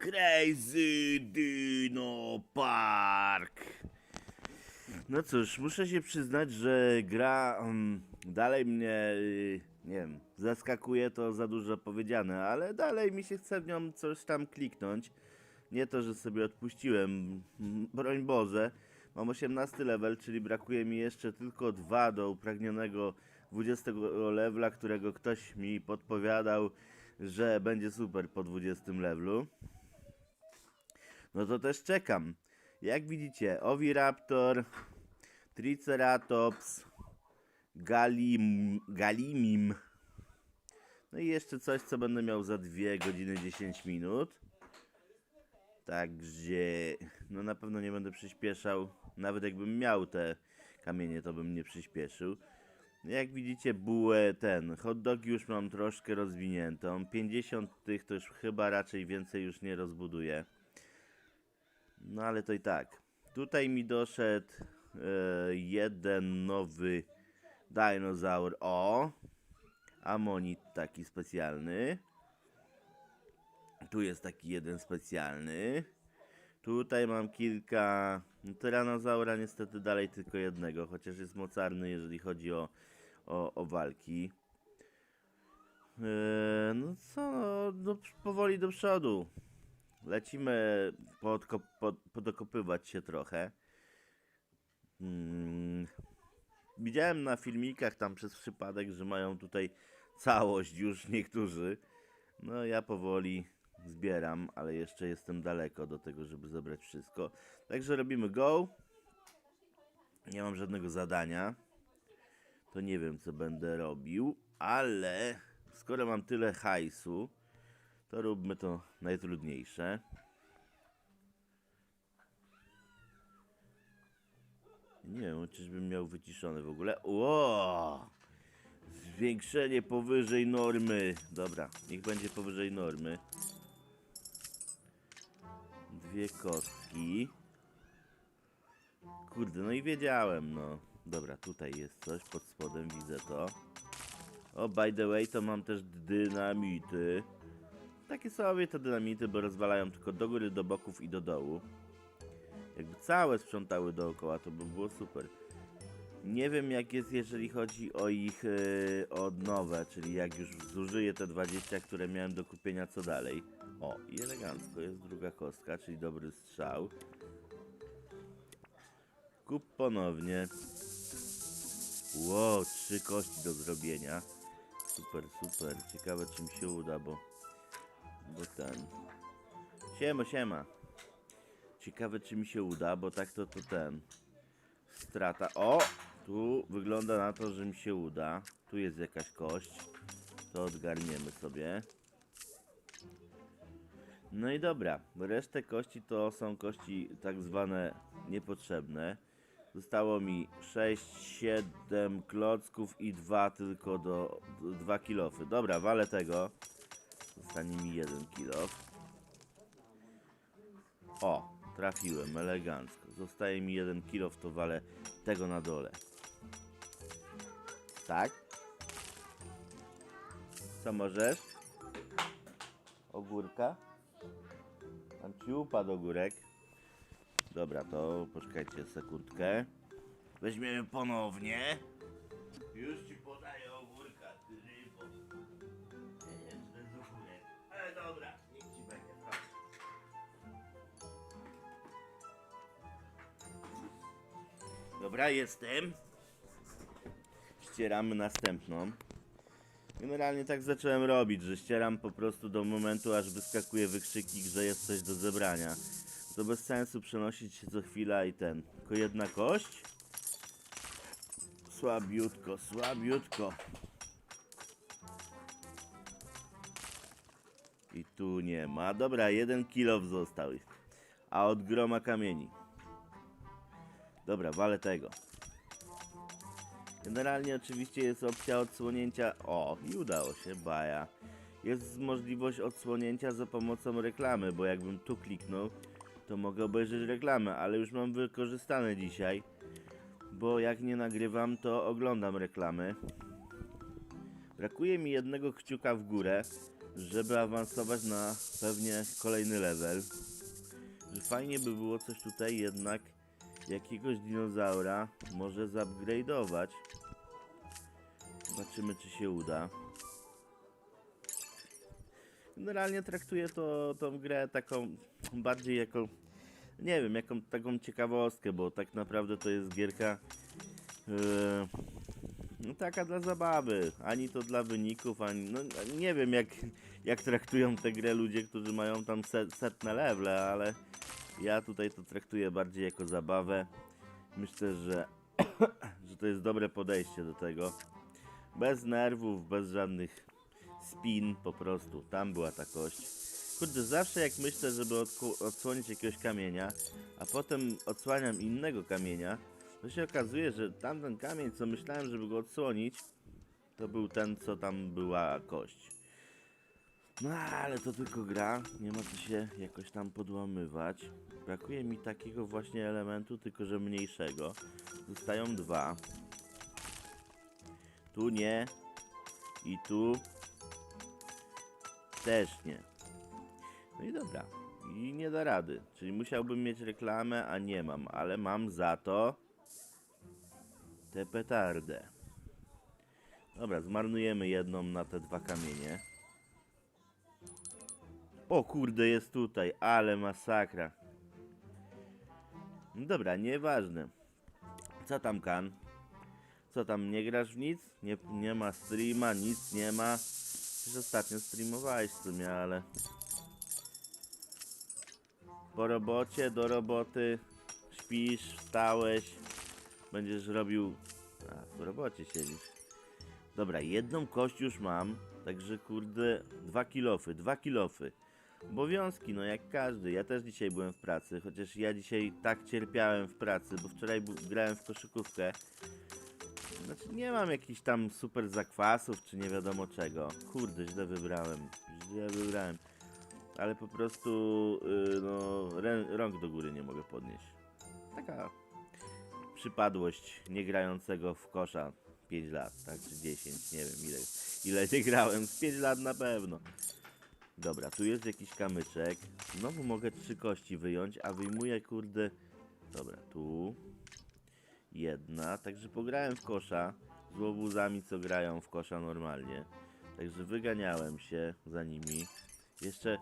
Crazy Dino Park. No cóż, muszę się przyznać, że gra mm, dalej mnie, y, nie wiem, zaskakuje to za dużo powiedziane, ale dalej mi się chce w nią coś tam kliknąć. Nie to, że sobie odpuściłem, broń Boże. Mam 18 level, czyli brakuje mi jeszcze tylko dwa do upragnionego 20 levela, którego ktoś mi podpowiadał, że będzie super po 20 levelu. No to też czekam. Jak widzicie, Oviraptor, Triceratops, Galim, Galimim. No i jeszcze coś, co będę miał za 2 godziny 10 minut. Także, no na pewno nie będę przyspieszał. Nawet jakbym miał te kamienie, to bym nie przyspieszył. Jak widzicie, bułę ten, hot dog już mam troszkę rozwiniętą. 50 tych to już chyba raczej więcej już nie rozbuduję. No ale to i tak. Tutaj mi doszedł e, jeden nowy dinozaur. O! Amonit taki specjalny. Tu jest taki jeden specjalny. Tutaj mam kilka. no, Tyranozaura niestety dalej tylko jednego, chociaż jest mocarny, jeżeli chodzi o, o, o walki. Eee, no co, no, do, powoli do przodu. Lecimy podkop, pod, podokopywać się trochę. Mm. Widziałem na filmikach tam przez przypadek, że mają tutaj całość już niektórzy. No ja powoli zbieram, ale jeszcze jestem daleko do tego, żeby zebrać wszystko. Także robimy go. Nie mam żadnego zadania. To nie wiem, co będę robił, ale skoro mam tyle hajsu, to róbmy to najtrudniejsze. Nie wiem, czyżbym miał wyciszony w ogóle. Ło! Zwiększenie powyżej normy. Dobra, niech będzie powyżej normy. Dwie kostki. Kurde, no i wiedziałem, no. Dobra, tutaj jest coś pod spodem, widzę to. O, by the way, to mam też dynamity. Takie sobie to dynamity, bo rozwalają tylko do góry, do boków i do dołu. Jakby całe sprzątały dookoła, to by było super. Nie wiem jak jest, jeżeli chodzi o ich yy, odnowę, czyli jak już zużyję te 20, które miałem do kupienia, co dalej. O, i elegancko, jest druga kostka, czyli dobry strzał. Kup ponownie. Wow, trzy kości do zrobienia. Super, super. Ciekawe czy mi się uda, bo... Bo ten... Siema, siema. Ciekawe czy mi się uda, bo tak to to ten... Strata. O! Tu wygląda na to, że mi się uda. Tu jest jakaś kość. To odgarniemy sobie. No i dobra. Resztę kości to są kości tak zwane niepotrzebne. Zostało mi 6, 7 klocków i 2 tylko do 2 kilofy. Dobra, walę tego. Zostanie mi jeden kilof. O, trafiłem elegancko. Zostaje mi jeden kilof, to walę tego na dole. Tak? Co możesz? Ogórka? Tam ci upadł ogórek. Dobra, to poczekajcie sekundkę. Weźmiemy ponownie. Już ci Dobra, jestem. Ścieramy następną. Generalnie tak zacząłem robić, że ścieram po prostu do momentu, aż wyskakuje wykrzyknik, że jest coś do zebrania. To bez sensu przenosić się co chwila i ten. Tylko jedna kość. Słabiutko, słabiutko. I tu nie ma. Dobra, jeden kilo został. A od groma kamieni. Dobra, walę tego. Generalnie oczywiście jest opcja odsłonięcia. O, i udało się, baja. Jest możliwość odsłonięcia za pomocą reklamy, bo jakbym tu kliknął, to mogę obejrzeć reklamę, ale już mam wykorzystane dzisiaj, bo jak nie nagrywam, to oglądam reklamy. Brakuje mi jednego kciuka w górę, żeby awansować na pewnie kolejny level. Fajnie by było coś tutaj jednak jakiegoś dinozaura może zupgrade'ować. Zobaczymy czy się uda. Generalnie traktuję to, tą grę taką bardziej jako, nie wiem, jaką taką ciekawostkę, bo tak naprawdę to jest gierka yy, no taka dla zabawy, ani to dla wyników, ani, no nie wiem jak, jak traktują tę grę ludzie, którzy mają tam set, setne levele, ale ja tutaj to traktuję bardziej jako zabawę. Myślę, że, że to jest dobre podejście do tego. Bez nerwów, bez żadnych spin, po prostu. Tam była ta kość. Kurde, zawsze jak myślę, żeby odsłonić jakiegoś kamienia, a potem odsłaniam innego kamienia, to się okazuje, że tamten kamień, co myślałem, żeby go odsłonić, to był ten, co tam była kość. No ale to tylko gra, nie ma co się jakoś tam podłamywać. Brakuje mi takiego właśnie elementu, tylko że mniejszego. Zostają dwa. Tu nie. I tu też nie. No i dobra. I nie da rady. Czyli musiałbym mieć reklamę, a nie mam. Ale mam za to tę petardę. Dobra, zmarnujemy jedną na te dwa kamienie. O kurde, jest tutaj, ale masakra. No Dobra, nieważne. Co tam kan? Co tam, nie grasz w nic? Nie, nie ma streama, nic nie ma. Przecież ostatnio streamowałeś w sumie, ale... Po robocie, do roboty, śpisz, wstałeś, będziesz robił... A, w robocie siedzisz. Dobra, jedną kość już mam, także kurde, dwa kilofy, dwa kilofy. Obowiązki, no jak każdy. Ja też dzisiaj byłem w pracy, chociaż ja dzisiaj tak cierpiałem w pracy, bo wczoraj grałem w koszykówkę. Znaczy nie mam jakichś tam super zakwasów, czy nie wiadomo czego. Kurde, źle wybrałem. Źle wybrałem. Ale po prostu, yy, no, rąk do góry nie mogę podnieść. Taka przypadłość niegrającego w kosza 5 lat, tak, czy 10, nie wiem ile, ile nie grałem, z 5 lat na pewno. Dobra, tu jest jakiś kamyczek. Znowu mogę trzy kości wyjąć, a wyjmuję kurde. Dobra, tu. Jedna. Także pograłem w kosza z łobuzami, co grają w kosza normalnie. Także wyganiałem się za nimi. Jeszcze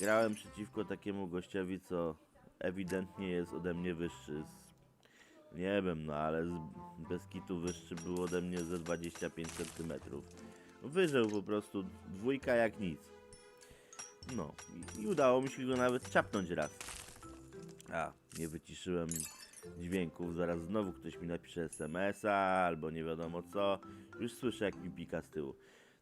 grałem przeciwko takiemu gościowi, co ewidentnie jest ode mnie wyższy. Z, nie wiem, no ale z, bez kitu wyższy był ode mnie ze 25 cm. Wyżył po prostu dwójka jak nic. No i, udało mi się go nawet czapnąć raz. A, nie wyciszyłem dźwięków, zaraz znowu ktoś mi napisze SMS-a albo nie wiadomo co. Już słyszę jak mi pika z tyłu.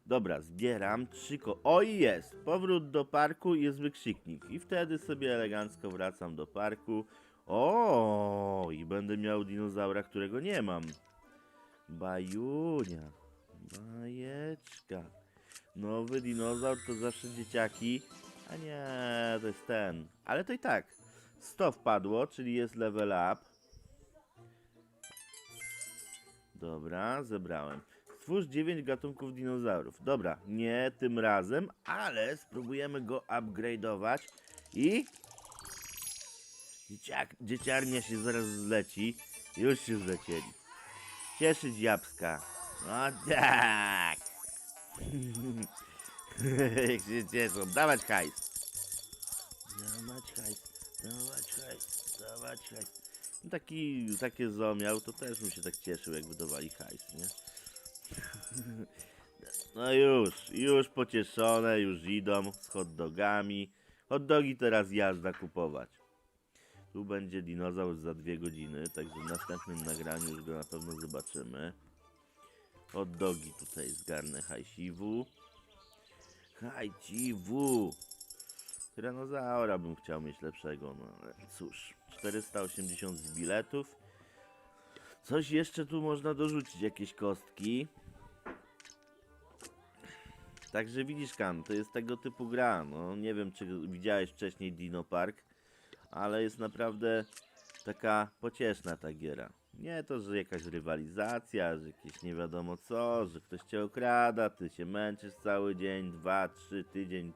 Dobra, zbieram trzy ko... Oj jest! Powrót do parku i jest wykrzyknik. I wtedy sobie elegancko wracam do parku. O, i będę miał dinozaura, którego nie mam. Bajunia. Bajeczka. Nowy dinozaur to zawsze dzieciaki. A nie, to jest ten. Ale to i tak. 100 wpadło, czyli jest level up. Dobra, zebrałem. Stwórz 9 gatunków dinozaurów. Dobra, nie tym razem, ale spróbujemy go upgrade'ować i... Dzieciak, dzieciarnia się zaraz zleci. Już się zlecieli. Cieszyć jabłka. No tak. Jak się cieszą. Dawać hajs. Dawać hajs. Dawać hajs. Dawać hajs. No taki, takie zo miał, to też bym się tak cieszył, jak wydawali hajs, nie? No już, już pocieszone, już idą z hot dogami. Hot dogi teraz jazda kupować. Tu będzie dinozaur za dwie godziny, także w następnym nagraniu już go na pewno zobaczymy. Hot dogi tutaj zgarnę hajsiwu. Hajciwu! Tyranozaura bym chciał mieć lepszego, no ale cóż. 480 z biletów. Coś jeszcze tu można dorzucić, jakieś kostki. Także widzisz, Kan, to jest tego typu gra. No, nie wiem, czy widziałeś wcześniej Dino Park, ale jest naprawdę taka pocieszna ta giera. Nie to, że jakaś rywalizacja, że jakieś nie wiadomo co, że ktoś cię okrada, ty się męczysz cały dzień, dwa, trzy, tydzień,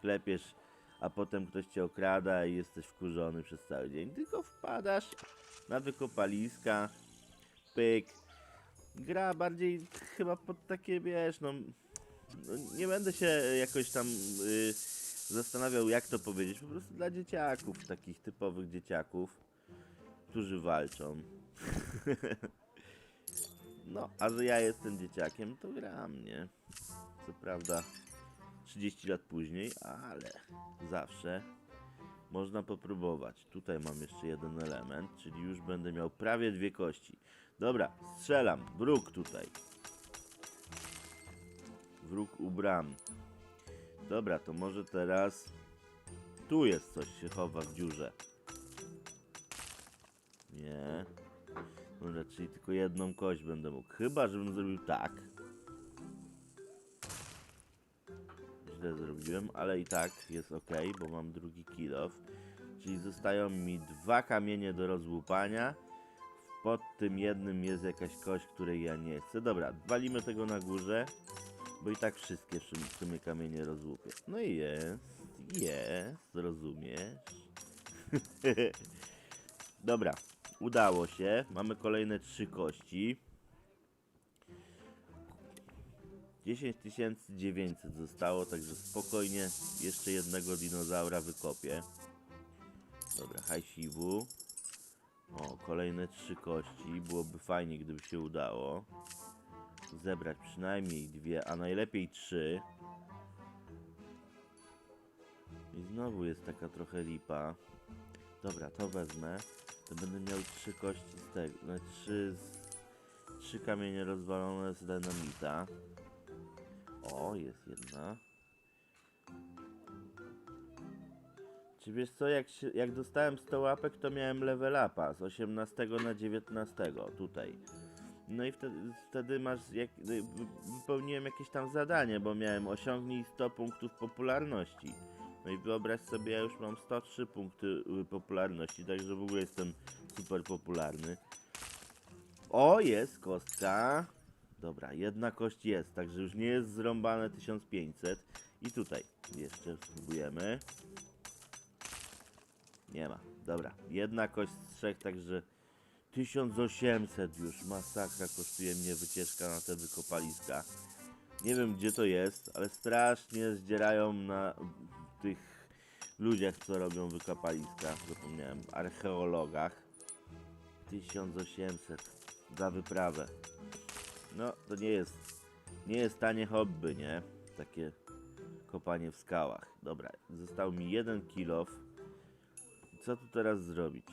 klepiesz, a potem ktoś cię okrada i jesteś wkurzony przez cały dzień. Tylko wpadasz na wykopaliska, pyk. Gra bardziej chyba pod takie, wiesz, no, no nie będę się jakoś tam y, zastanawiał, jak to powiedzieć, po prostu dla dzieciaków, takich typowych dzieciaków, którzy walczą. no, a że ja jestem dzieciakiem, to gram, nie? Co prawda 30 lat później, ale zawsze można popróbować. Tutaj mam jeszcze jeden element, czyli już będę miał prawie dwie kości. Dobra, strzelam. Wróg tutaj. Wróg u bram. Dobra, to może teraz... Tu jest coś się chowa w dziurze. Nie. Czyli tylko jedną kość będę mógł. Chyba, żebym zrobił tak. Źle zrobiłem, ale i tak jest ok, bo mam drugi kill off. Czyli zostają mi dwa kamienie do rozłupania. Pod tym jednym jest jakaś kość, której ja nie chcę. Dobra, walimy tego na górze, bo i tak wszystkie w sumie kamienie rozłupię. No i jest, jest, rozumiesz? Dobra, udało się. Mamy kolejne trzy kości. 10 900 zostało, także spokojnie jeszcze jednego dinozaura wykopię. Dobra, hajsiwu. O, kolejne trzy kości. Byłoby fajnie, gdyby się udało. Zebrać przynajmniej dwie, a najlepiej trzy. I znowu jest taka trochę lipa. Dobra, to wezmę. To będę miał trzy kości z tego. No, trzy, trzy kamienie rozwalone z dynamita. O, jest jedna. Czy wiesz co, jak, jak dostałem 100 łapek, to miałem level upa z 18 na 19 tutaj. No i wtedy, wtedy masz, jak, wy- wypełniłem jakieś tam zadanie, bo miałem osiągnij 100 punktów popularności. No i wyobraź sobie, ja już mam 103 punkty y, popularności, także w ogóle jestem super popularny. O, jest kostka. Dobra, jedna kość jest, także już nie jest zrąbane 1500. I tutaj jeszcze spróbujemy. Nie ma. Dobra, jedna kość z trzech, także 1800 już. Masakra kosztuje mnie wycieczka na te wykopaliska. Nie wiem gdzie to jest, ale strasznie zdzierają na tych ludziach, co robią wykopaliska. Zapomniałem, archeologach. 1800 za wyprawę. No, to nie jest, nie jest tanie hobby, nie? Takie kopanie w skałach. Dobra, został mi jeden kilof. Co tu teraz zrobić?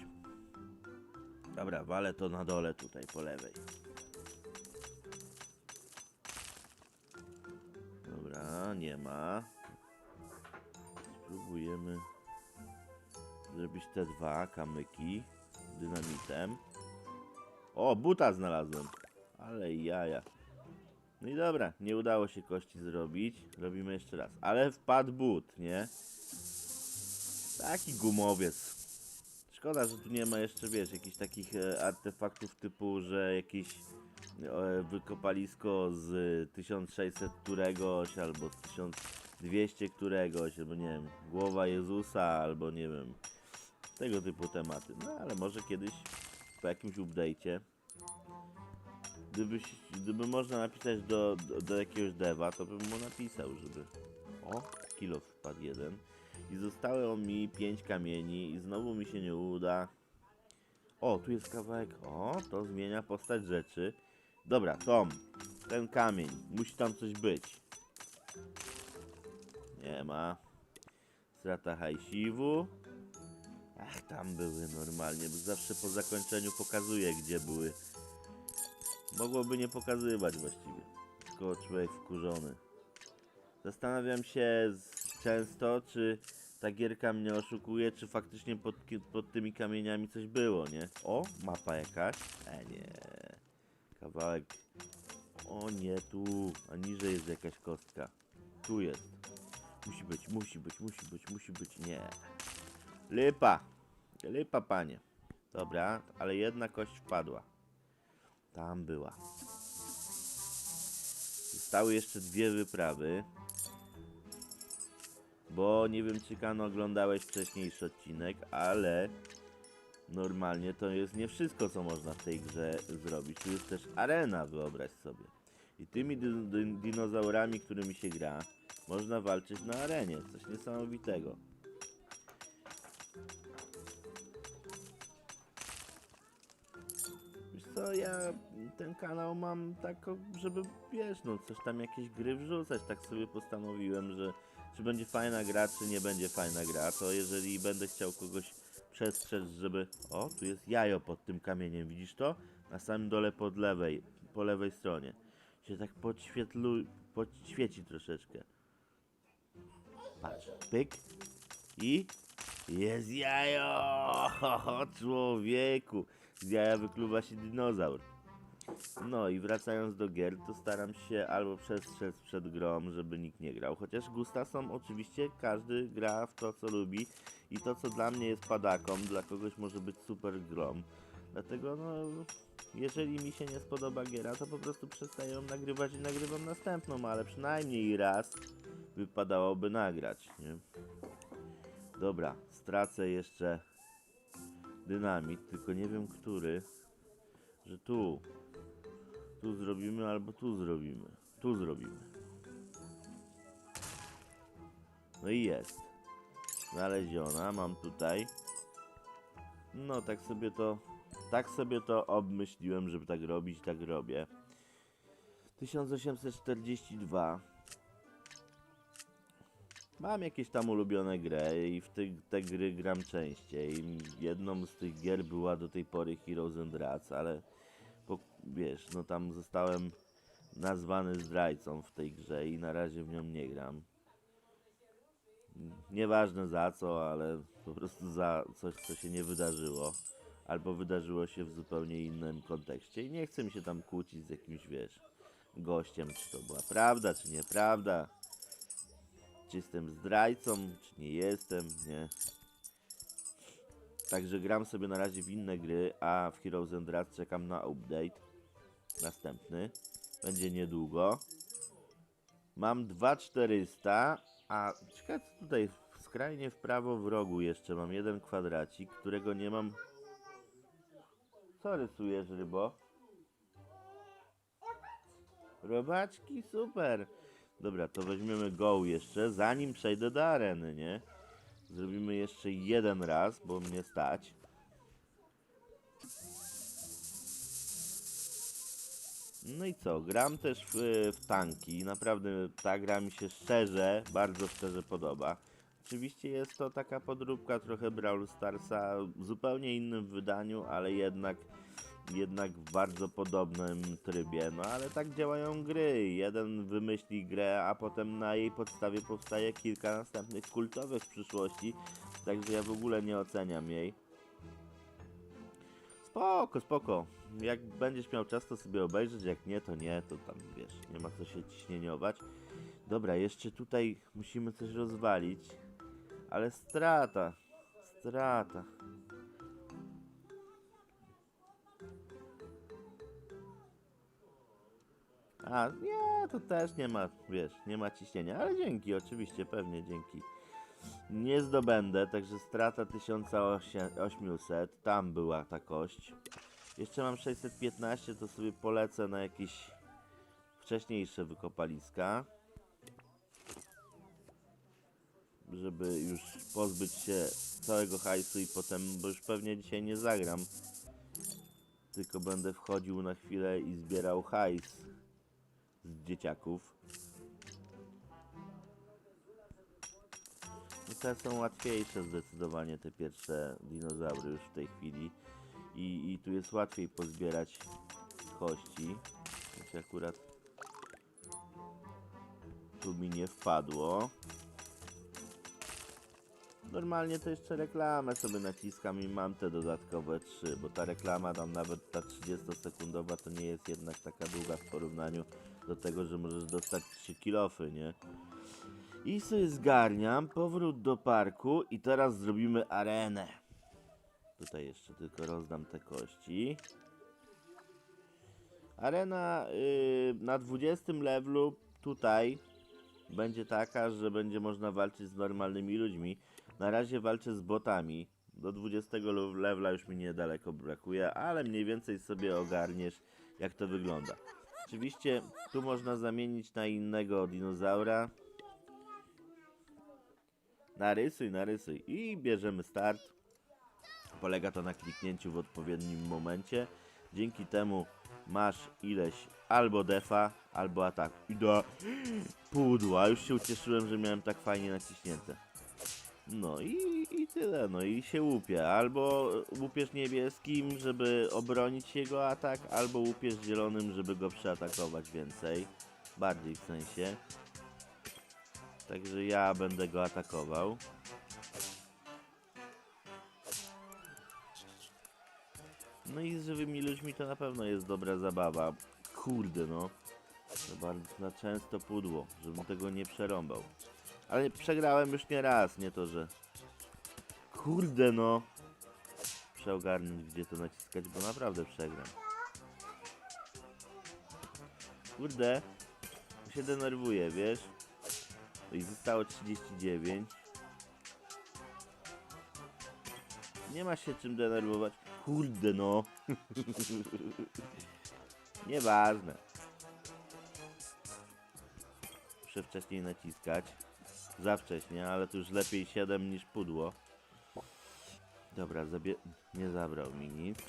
Dobra, walę to na dole tutaj po lewej. Dobra, nie ma. Spróbujemy zrobić te dwa kamyki dynamitem. O, buta znalazłem. Ale jaja. No i dobra, nie udało się kości zrobić. Robimy jeszcze raz. Ale wpadł but, nie? Taki gumowiec. Szkoda, że tu nie ma jeszcze, wiesz, jakichś takich e, artefaktów typu, że jakieś e, wykopalisko z 1600 któregoś, albo z 1200 któregoś, albo nie wiem, głowa Jezusa, albo nie wiem, tego typu tematy. No ale może kiedyś po jakimś update'cie Gdybyś, gdyby można napisać do, do, do jakiegoś dewa, to bym mu napisał, żeby... O, kilo wpadł jeden. I zostało mi 5 kamieni i znowu mi się nie uda. O, tu jest kawałek. O, to zmienia postać rzeczy. Dobra, Tom, ten kamień. Musi tam coś być. Nie ma. Strata hajsiwu. Ach, tam były normalnie, bo zawsze po zakończeniu pokazuje, gdzie były. Mogłoby nie pokazywać właściwie. Tylko człowiek wkurzony. Zastanawiam się często, czy ta gierka mnie oszukuje, czy faktycznie pod, pod tymi kamieniami coś było, nie? O, mapa jakaś. E, nie. Kawałek. O nie, tu. A niżej jest jakaś kostka. Tu jest. Musi być, musi być, musi być, musi być. Nie. Lipa. Lipa, panie. Dobra, ale jedna kość wpadła. Tam była. Zostały jeszcze dwie wyprawy. Bo nie wiem, czy Kano oglądałeś wcześniejszy odcinek, ale normalnie to jest nie wszystko, co można w tej grze zrobić. Tu jest też arena, wyobraź sobie. I tymi dinozaurami, którymi się gra, można walczyć na arenie. Coś niesamowitego. Wiesz co, ja ten kanał mam tak, żeby wiesz, no coś tam jakieś gry wrzucać. Tak sobie postanowiłem, że czy będzie fajna gra, czy nie będzie fajna gra, to jeżeli będę chciał kogoś przestrzec, żeby... O, tu jest jajo pod tym kamieniem, widzisz to? Na samym dole pod lewej, po lewej stronie. Się tak podświetlu... podświeci troszeczkę. Patrz, pyk i jest jajo! O, człowieku! Z jaja wykluwa się dinozaur. No i wracając do gier, to staram się albo przestrzec przed grą, żeby nikt nie grał. Chociaż gusta są oczywiście, każdy gra w to, co lubi i to, co dla mnie jest padaką, dla kogoś może być super grą. Dlatego, no, jeżeli mi się nie spodoba giera, to po prostu przestaję nagrywać i nagrywam następną, ale przynajmniej raz wypadałoby nagrać, nie? Dobra, stracę jeszcze dynamit, tylko nie wiem który, że tu, tu zrobimy albo tu zrobimy, tu zrobimy. No i jest. Znaleziona, mam tutaj. No, tak sobie to, tak sobie to obmyśliłem, żeby tak robić, tak robię. 1842. Mam jakieś tam ulubione gry i w te, te gry gram częściej. Jedną z tych gier była do tej pory Heroes and Rats, ale po, wiesz, no tam zostałem nazwany zdrajcą w tej grze i na razie w nią nie gram. Nieważne za co, ale po prostu za coś, co się nie wydarzyło. Albo wydarzyło się w zupełnie innym kontekście i nie chcę mi się tam kłócić z jakimś, wiesz, gościem, czy to była prawda, czy nieprawda czy jestem zdrajcą, czy nie jestem, nie. Także gram sobie na razie w inne gry, a w Heroes and czekam na update. Następny. Będzie niedługo. Mam 2400, a czekaj, co tutaj skrajnie w prawo w rogu jeszcze mam jeden kwadracik, którego nie mam... Co rysujesz, rybo? Robaczki, super. Dobra, to weźmiemy go jeszcze, zanim przejdę do areny, nie? Zrobimy jeszcze jeden raz, bo mnie stać. No i co, gram też w, w tanki. Naprawdę ta gra mi się szczerze, bardzo szczerze podoba. Oczywiście jest to taka podróbka trochę Brawl Starsa w zupełnie innym wydaniu, ale jednak jednak w bardzo podobnym trybie. No ale tak działają gry. Jeden wymyśli grę, a potem na jej podstawie powstaje kilka następnych kultowych w przyszłości. Także ja w ogóle nie oceniam jej. Spoko, spoko. Jak będziesz miał czas, to sobie obejrzeć, jak nie, to nie, to tam wiesz, nie ma co się ciśnieniować. Dobra, jeszcze tutaj musimy coś rozwalić, ale strata, strata. A, nie, to też nie ma, wiesz, nie ma ciśnienia, ale dzięki, oczywiście, pewnie dzięki. Nie zdobędę, także strata 1800, tam była ta kość. Jeszcze mam 615, to sobie polecę na jakieś wcześniejsze wykopaliska. Żeby już pozbyć się całego hajsu i potem, bo już pewnie dzisiaj nie zagram. Tylko będę wchodził na chwilę i zbierał hajs z dzieciaków. No te są łatwiejsze zdecydowanie, te pierwsze dinozaury już w tej chwili. I, i tu jest łatwiej pozbierać kości. Więc akurat tu mi nie wpadło. Normalnie to jeszcze reklamę sobie naciskam i mam te dodatkowe trzy, bo ta reklama tam nawet ta 30 sekundowa to nie jest jednak taka długa w porównaniu do tego, że możesz dostać 3 kilofy, nie? I sobie zgarniam, powrót do parku i teraz zrobimy arenę. Tutaj jeszcze tylko rozdam te kości. Arena y, na 20 levelu tutaj będzie taka, że będzie można walczyć z normalnymi ludźmi. Na razie walczę z botami. Do 20 le- levela już mi niedaleko brakuje, ale mniej więcej sobie ogarniesz, jak to wygląda. Oczywiście tu można zamienić na innego dinozaura. Narysuj, narysuj i bierzemy start. Polega to na kliknięciu w odpowiednim momencie. Dzięki temu masz ileś albo defa, albo ataku. I do pudła. Już się ucieszyłem, że miałem tak fajnie naciśnięte. No i, i tyle, no i się łupie. Albo łupiesz niebieskim, żeby obronić jego atak, albo łupiesz zielonym, żeby go przeatakować więcej. Bardziej w sensie. Także ja będę go atakował. No i z żywymi ludźmi to na pewno jest dobra zabawa. Kurde no. To bardzo na często pudło, żebym tego nie przerąbał. Ale przegrałem już nie raz, nie to, że... Kurde no. Muszę ogarnąć gdzie to naciskać, bo naprawdę przegram. Kurde. się denerwuję, wiesz? No i zostało 39. Nie ma się czym denerwować. Kurde no. Nieważne. Muszę wcześniej naciskać. Za wcześnie, ale to już lepiej 7 niż pudło. Dobra, zabie... nie zabrał mi nic.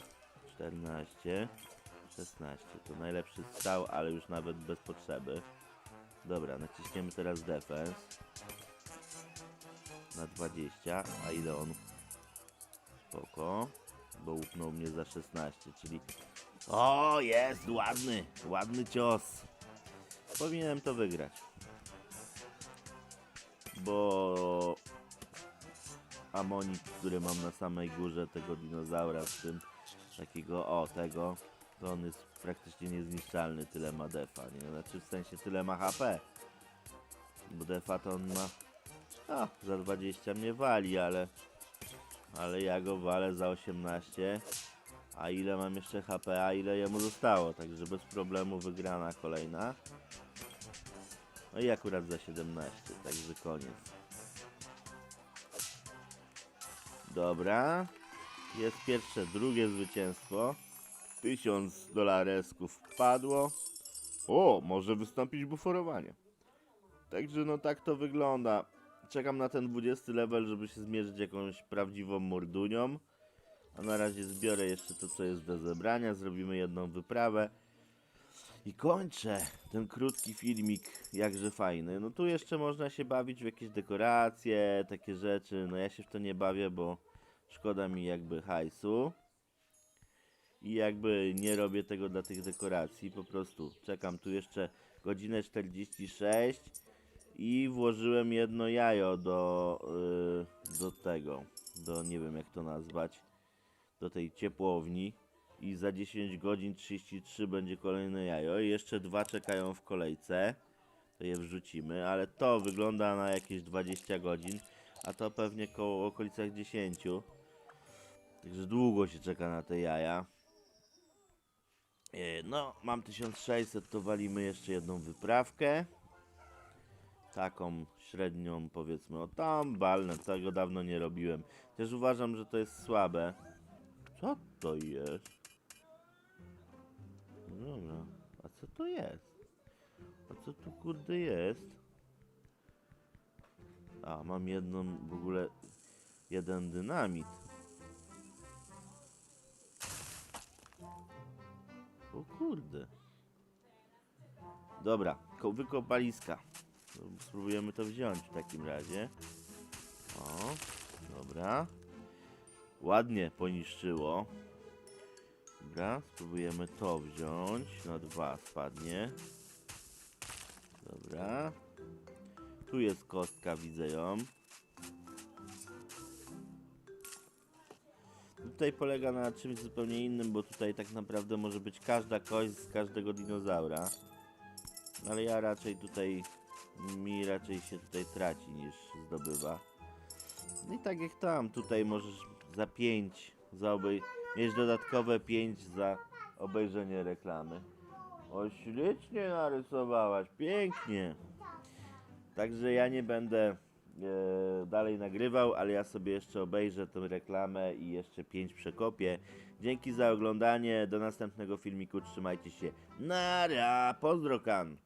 14, 16. To najlepszy strzał, ale już nawet bez potrzeby. Dobra, naciśniemy teraz defense. Na 20. A ile on? Spoko. Bo łupnął mnie za 16, czyli... O, jest! Ładny! Ładny cios. Powinienem to wygrać. Bo... Amonit, który mam na samej górze tego dinozaura z tym takiego, o tego, to on jest praktycznie niezniszczalny, tyle ma defa, nie? Znaczy w sensie tyle ma HP. Bo defa to on ma... A, za 20 mnie wali, ale... Ale ja go walę za 18. A ile mam jeszcze HP, a ile jemu zostało, także bez problemu wygrana kolejna. No i akurat za 17, także koniec. Dobra. Jest pierwsze, drugie zwycięstwo. 1000 dolaresków padło. O, może wystąpić buforowanie. Także no tak to wygląda. Czekam na ten 20 level, żeby się zmierzyć jakąś prawdziwą mordunią. A na razie zbiorę jeszcze to, co jest do zebrania. Zrobimy jedną wyprawę. I kończę ten krótki filmik, jakże fajny. No tu jeszcze można się bawić w jakieś dekoracje, takie rzeczy. No ja się w to nie bawię, bo szkoda mi jakby hajsu. I jakby nie robię tego dla tych dekoracji, po prostu czekam tu jeszcze godzinę 46 i włożyłem jedno jajo do, yy, do tego, do nie wiem jak to nazwać, do tej ciepłowni i za 10 godzin 33 będzie kolejne jajo i jeszcze dwa czekają w kolejce, to je wrzucimy, ale to wygląda na jakieś 20 godzin, a to pewnie koło okolicach 10, także długo się czeka na te jaja. E, No, mam 1600, to walimy jeszcze jedną wyprawkę. Taką średnią, powiedzmy, o tam balnę, tego dawno nie robiłem. Też uważam, że to jest słabe. Co to jest? No Dobra, a co to jest? A co tu kurde jest? A, mam jedną, w ogóle, jeden dynamit. O kurde. Dobra, ko- wykopaliska. To Spróbujemy to wziąć w takim razie. O, dobra. Ładnie poniszczyło. Dobra, spróbujemy to wziąć. Na dwa spadnie. Dobra. Tu jest kostka, widzę ją. Tutaj polega na czymś zupełnie innym, bo tutaj tak naprawdę może być każda kość z każdego dinozaura. Ale ja raczej tutaj, mi raczej się tutaj traci niż zdobywa. No i tak jak tam, tutaj możesz za 5, za obej mieć dodatkowe 5 za obejrzenie reklamy. O, ślicznie narysowałaś, pięknie. Także ja nie będę e, dalej nagrywał, ale ja sobie jeszcze obejrzę tę reklamę i jeszcze pięć przekopię. Dzięki za oglądanie, do następnego filmiku, trzymajcie się. Nara, pozdrokan.